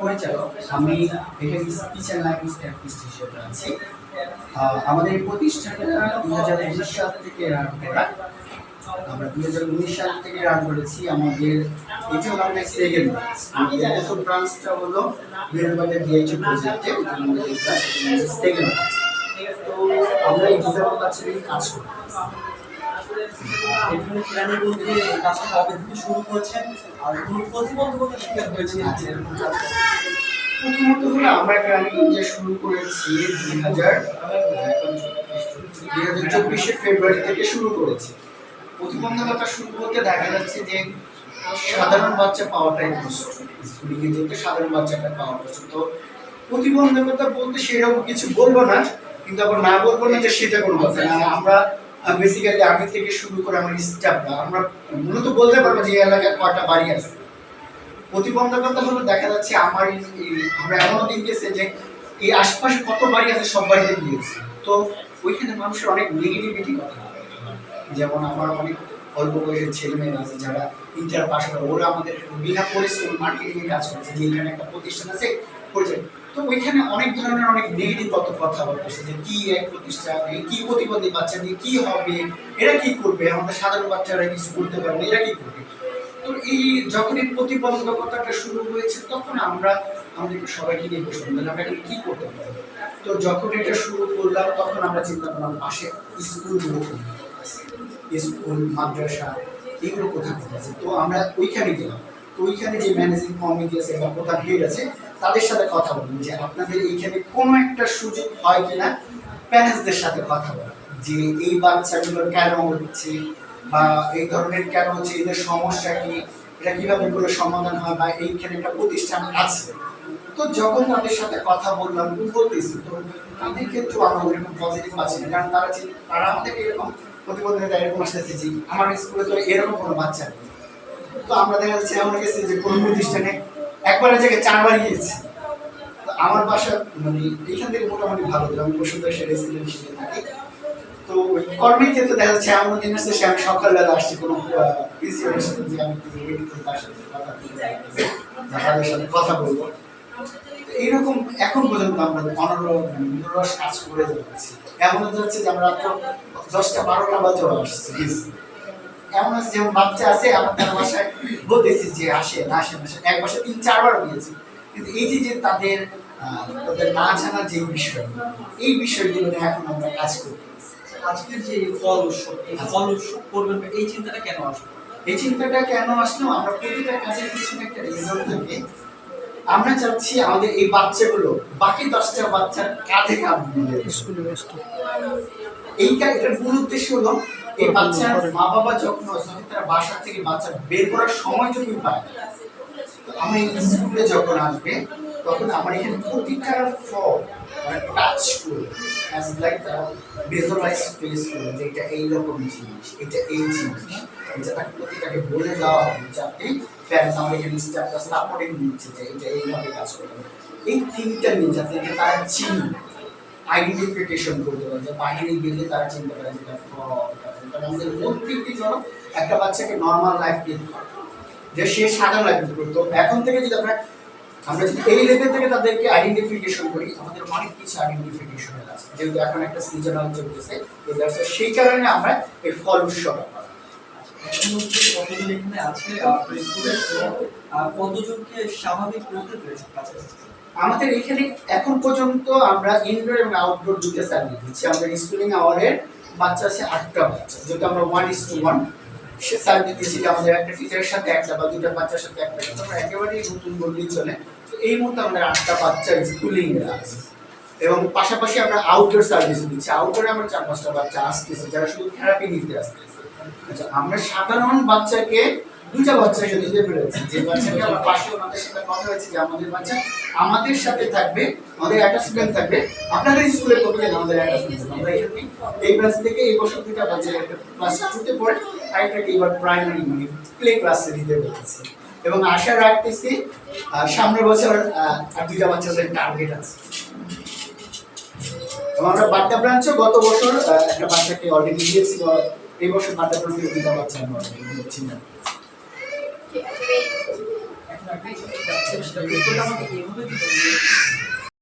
পরিচালক। আমি এখানে অ্যান্ড ল্যাঙ্গুয়েজ থেরাপিস্ট আমাদের এই প্রতিষ্ঠানটা দু হাজার উনিশ থেকে রান করা। আমরা দুই হাজার উনিশ সাল থেকে রান করেছি। আমাদের এটা হলো সেকেন্ড ব্রাঞ্চ আমাদের ব্রাঞ্চটা হলো বেরোবাজার তো আমরা এই ডিজাইন কাজ করি। করি। প্রথমত হলো আমরা শুরু করেছি দুই হাজার দুই হাজার চব্বিশে ফেব্রুয়ারি থেকে শুরু করেছি প্রতিবন্ধকতা শুরু করতে দেখা যাচ্ছে যে সাধারণ বাচ্চা পাওয়াটাই কষ্ট যেতে সাধারণ বাচ্চাটা পাওয়া কষ্ট তো প্রতিবন্ধকতা বলতে সেরকম কিছু বলব না, কিন্তু আবার না বলব না যে সেটা কোনো কথা না আমরা বেসিক্যালি আগে থেকে শুরু করে আমার স্টাফরা আমরা মূলত বলতে পারব যে এলাকায় কয়টা বাড়ি আছে। প্রতিবন্ধকতা হলো দেখা যাচ্ছে আমার আমরা এমন দিন গেছে যে এই আশপাশে কত বাড়ি আছে সব বাড়িতে গিয়েছি তো ওইখানে মানুষের অনেক নেগেটিভিটি কথা। যেমন আমার অনেক অল্প বয়সের ছেলে মেয়েরা আছে যারা ইন্টার পাস করে ওরা আমাদের বিনা পরিশ্রম মার্কেটিং এ কাজ করছে, যে এখানে একটা প্রতিষ্ঠান আছে তো ওইখানে অনেক ধরনের অনেক নেগেটিভ কত কথা বলতেছে যে কি এক প্রতিষ্ঠান কি প্রতিবন্ধী বাচ্চা নিয়ে কি হবে, এরা কি করবে? আমাদের সাধারণ বাচ্চারা কিছু করতে পারবে? এরা কি করবে? তো এই যখন এই প্রতিবন্ধকতাটা শুরু হয়েছে, তখন আমরা আমাদের সবাইকে নিয়ে বসে বললাম আমরা কি করতে পারি তো যখন এটা শুরু করলাম, তখন আমরা চিন্তা করলাম, পাশে স্কুলগুলো স্কুল মাদ্রাসা, এগুলো কোথায় আছে? তো আমরা ওইখানে গেলাম। ওইখানে যে ম্যানেজিং কমিটি আছে বা প্রধান হেড আছে, তাদের সাথে কথা বলুন যে আপনাদের এইখানে কোনো একটা সুযোগ হয় কিনা? প্যারেন্টসদের সাথে কথা বলা যে এই বাচ্চাগুলো কেন হচ্ছে বা এই ধরনের কেন হচ্ছে, এদের সমস্যা কি? এটা কীভাবে করে সমাধান হয় বা এইখানে একটা প্রতিষ্ঠান আছে? তো যখন তাদের সাথে কথা বললাম, বলতেছি, তো তাদের ক্ষেত্রেও আমরা ওরকম পজিটিভ পাচ্ছি না? কারণ তারা তারা আমাদেরকে এরকম প্রতিবন্ধকতা এরকম আসতেছে যে, আমার স্কুলে তো এরকম কোনো বাচ্চা নেই। তো আমরা দেখা যাচ্ছে এমন গেছি যে কোনো প্রতিষ্ঠানে একবারের জায়গায় চারবার গিয়েছি। তো আমার বাসা মানে এখান থেকে মোটামুটি ভালো আমি বসুন্ধরা সে রেসিডেন্ট থাকি। তো ওই কর্মের ক্ষেত্রে দেখা যাচ্ছে এমন দিন আসছে সে আমি সকালবেলা আসছি, কোনো প্রিন্সিপালের সাথে যে আমি তার সাথে কথা তাদের সাথে কথা বলব। এইরকম এখন পর্যন্ত আমরা অনরস নিরস কাজ করে যাচ্ছি। এমন হচ্ছে যে আমরা দশটা, বারোটা বাজে আসছি। এমন আছে? যেমন বাচ্চা আছে আমার তার বাসায় বলতেছি যে আসে না আসে না এক বাসায় তিন চারবার গিয়েছি কিন্তু এই যে যে তাদের তাদের না জানা যে বিষয় এই বিষয়গুলো নিয়ে এখন আমরা কাজ করি আজকের যে এই ফল উৎসব এই ফল উৎসব করবেন এই চিন্তাটা কেন আসলো? এই চিন্তাটা কেন আসলো? আমরা প্রতিটা কাজের পিছনে একটা রিজন থাকে। আমরা চাচ্ছি আমাদের এই বাচ্চাগুলো বাকি দশটা বাচ্চার কাঁধে কাঁধ মিলে এইটা এটার মূল উদ্দেশ্য হলো এই বাচ্চার মা বাবা যখন তারা বাসা থেকে বাচ্চা বের করার সময় পায় আমি স্কুলে যখন আসবে তখন আমার এখানে মানে করে অ্যাজ লাইক এইরকম জিনিস এটা এই জিনিস বলে দেওয়া আমার কাজ করবে এই নিয়ে যাতে তারা আইডেন্টিফিকেশন যে তারা চিনতে পারে যে এটা fraud, এটা fraud। কারণ আমাদের মূল থিমটি হলো একটা বাচ্চাকে নর্মাল লাইফ করা যে সে সাধারণ লাইফ এখন থেকে যদি আমরা আমরা যদি এই লেভেল থেকে তাদেরকে আইডেন্টিফিকেশন করি আমাদের অনেক কিছু আইডেন্টিফিকেশন আছে। যেহেতু এখন একটা সিজনাল চলতেছে সেই কারণে আমরা এই ফল উৎসব আমাদের এখানে এখন পর্যন্ত আমরা ইনডোর এবং আউটডোর দুটো সার্ভিস দিচ্ছি আমাদের স্কুলিং আওয়ারের বাচ্চা আছে, আটটা বাচ্চা। যেটা আমরা ওয়ান ইস টু ওয়ান সে সার্ভিস দিতেছি যে আমাদের একটা টিচারের সাথে একটা বা দুটা বাচ্চার সাথে একটা। কিন্তু আমরা একেবারেই নতুন বললেই চলে। তো এই মুহূর্তে আমাদের আটটা বাচ্চা স্কুলিং এর আছে। এবং পাশাপাশি আমরা আউটডোর সার্ভিস দিচ্ছি। আউটডোরে আমরা চার পাঁচটা বাচ্চা আসতেছে, যারা শুধু থেরাপি নিতে আসতেছে। আচ্ছা আমরা সাধারণ বাচ্চাকে পেরেছি। যে বাচ্চাকে আমার পাশে ওনাদের সাথে কথা হয়েছে যে আমাদের বাচ্চা আমাদের সাথে থাকবে, আমাদের থাকবে। আপনাদের আমাদের এই ব্রাঞ্চ থেকে এই বছর দুটা বাচ্চা ক্লাস টুতে পড়ে এবার প্রাইমারি মানে প্লে ক্লাসে দিতে এবং আশা রাখতেছি সামনের বছর আর দুইটা বাচ্চাদের টার্গেট আছে। আমরা বাড্ডা ব্রাঞ্চে গত বছর একটা বাচ্চাকে অলরেডি দিয়েছি এই বছর বাচ্চা প্রতি দুইটা বাচ্চা আমরা দিচ্ছি না এখন